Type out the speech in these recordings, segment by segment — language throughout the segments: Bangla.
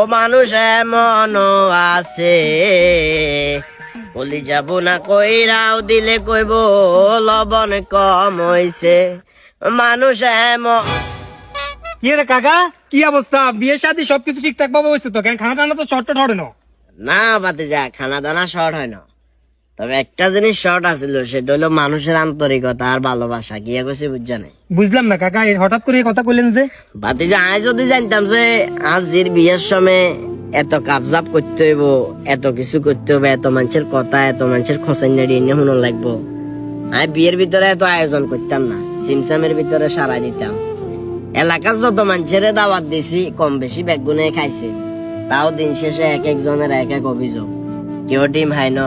ও মানুষ এমন আছে। বলি যাব না কইরাও দিলে কইব লবণ কম হইছে। মানুষ এমন কি রে কাকা? কি অবস্থা? বিয়ে শাদী সবকিছু ঠিকঠাক ভাবে হয়েছে তো? কেন খানা টানা তো শর্ট টট না না বাতে যা খানা দানা শর্ট হয় না। তবে একটা জিনিস শর্ট আছিল সেটা হলো মানুষের আন্তরিকতা আর ভালোবাসা। কি কইছি বুঝছা নাই? বুঝলাম না কাকা এই হঠাৎ করে এই কথা কইলেন যে? বাতি যে আয় যদি জানতাম যে আজ জির বিয়ের সময় এত কাবজাব করতে হইব এত কিছু করতে হবে এত মানুষের কথা এত মানুষের নাড়িয়ে নিয়ে শুনো লাগবো। আমি বিয়ের ভিতরে এত আয়োজন করতাম না সিমসামের ভিতরে সারা দিতাম। এলাকার যত মানুষের দাওয়াত দিছি কম বেশি বেগুনে খাইছে। তাও দিন শেষে এক একজনের এক এক অভিযোগ। কেউ ডিম হাই ন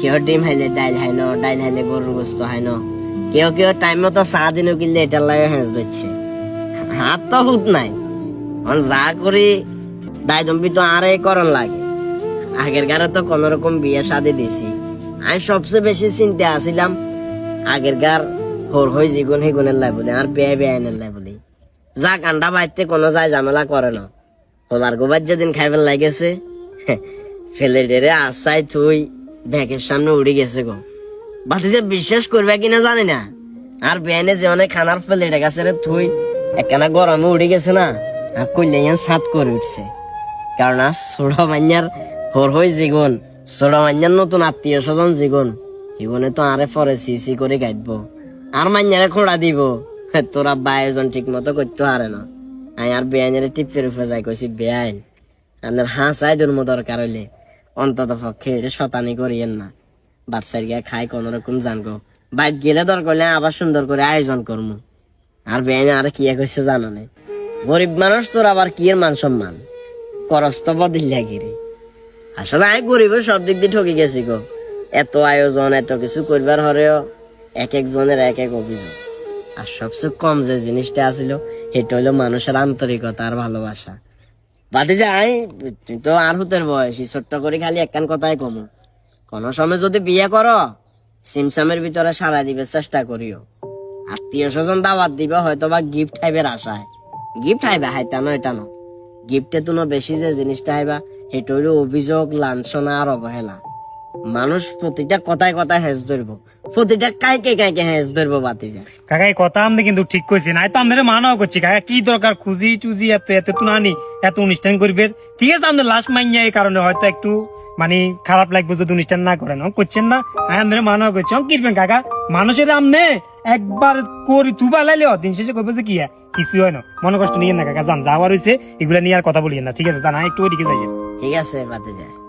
কেউ ডিম হাইলে ডাইল হাই ন ডাইল হাইলে গরুর গোস্ত হাই ন? কেউ কেউ টাইম মতো চা দিনও কিনলে এটার লাগে হেঁচ ধরছে হাত তো হুত নাই। যা করি দায়দম্বি তো আরে লাগে। আগের গারে তো কোন রকম বিয়ে শাদি দিছি। আমি সবচেয়ে বেশি চিন্তা আছিলাম আগের গার হোর হই জীবন হিগুনের লাই বলি আর বেয়ে বেআইনের লাই বলি। যা কান্ডা বাইতে কোনো যায় ঝামেলা করে না। হোলার গোবার যেদিন খাইবার লাগেছে ফেলে ডেরে আসাই থুই ব্যাগের সামনে উড়ে গেছে গো। বাতি যে বিশ্বাস করবে কিনা জানি না। আর বেনে যে অনেক খানার ফেলে গেছে রে থুই, একখানা গরমে উড়ে গেছে না, আর কইলে সাত করে উঠছে। কারণ আজ ছোড়া মাইয়ার হর হই জীবন, ছোড়া মাইয়ার নতুন আত্মীয় স্বজন জীবন। জীবনে তো আরে পরে সিসি করে গাইব। আর মাইয়ারে খোড়া দিব। তোরা বায়োজন ঠিক মতো করতে পারে না। আমি আর বেআইনের টিপে রূপে যাই কইছি বেআইন আপনার হাঁস দুর্ম দরকার হইলে। অন্তত পক্ষে শতানি করিয়েন না। বাচ্চার গিয়ে খাই কোন রকম জানগো বাইক গেলে দরকার হলে আবার সুন্দর করে আয়োজন করব আর বেআইন আর কি কইছে জানো না? গরিব মানুষ তোর আবার কি এর মান সম্মান? করস্ত বদিল্লা গিরি। আসলে আমি গরিবের সব দিক দিয়ে ঠকে গেছি গো। এত আয়োজন, এত কিছু করবার হরেও এক একজনের এক এক অভিযোগ। আর সবচেয়ে কম যে জিনিসটা আছিল, সেটা হলো মানুষের আন্তরিকতা আর ভালোবাসা। যাই, তুই তো আর হুতের ছোট্ট করে খালি একখান কথাই কোনো সময় যদি বিয়ে করো, সিমসামের ভিতরে সারা দিবে চেষ্টা করিও। আত্মীয় স্বজন দাওয়াত দিবে হয়তো বা গিফট হাইবের আশায় গিফট হাইবে হাইতানো এটানো গিফটে তো বেশি যে জিনিসটা হাইবা সেটা অভিযোগ, লাঞ্ছনা আর অবহেলা। মানুষ প্রতিটা কথায় কথায় হেস ধরব। প্রতিটা কাইকে কাইকে হেস ধরবো বাতি যায় কাকা এই কথা আমি কিন্তু ঠিক কইছি না। তো আমাদের মানাও করছি। কাকা কি দরকার? খুঁজি টুজি এত এত তো নানি এত অনুষ্ঠান করবে। ঠিক আছে আমাদের লাস্ট মাইয়া এই কারণে হয়তো একটু মানে খারাপ লাগবে যদি অনুষ্ঠান না করেন। করছেন না? আমি আমাদের মানাও করছি। কিরবেন কাকা? মানুষের আমনে একবার করি তুবা লাইলে দিন শেষে কইবে যে কি কিছু হয় না। মনে কষ্ট নিয়ে না কাকা জান যাওয়ার হয়েছে এগুলা নিয়ে আর কথা বলিয়ে না। ঠিক আছে জানা একটু ওইদিকে যাই ঠিক আছে বাতি যায়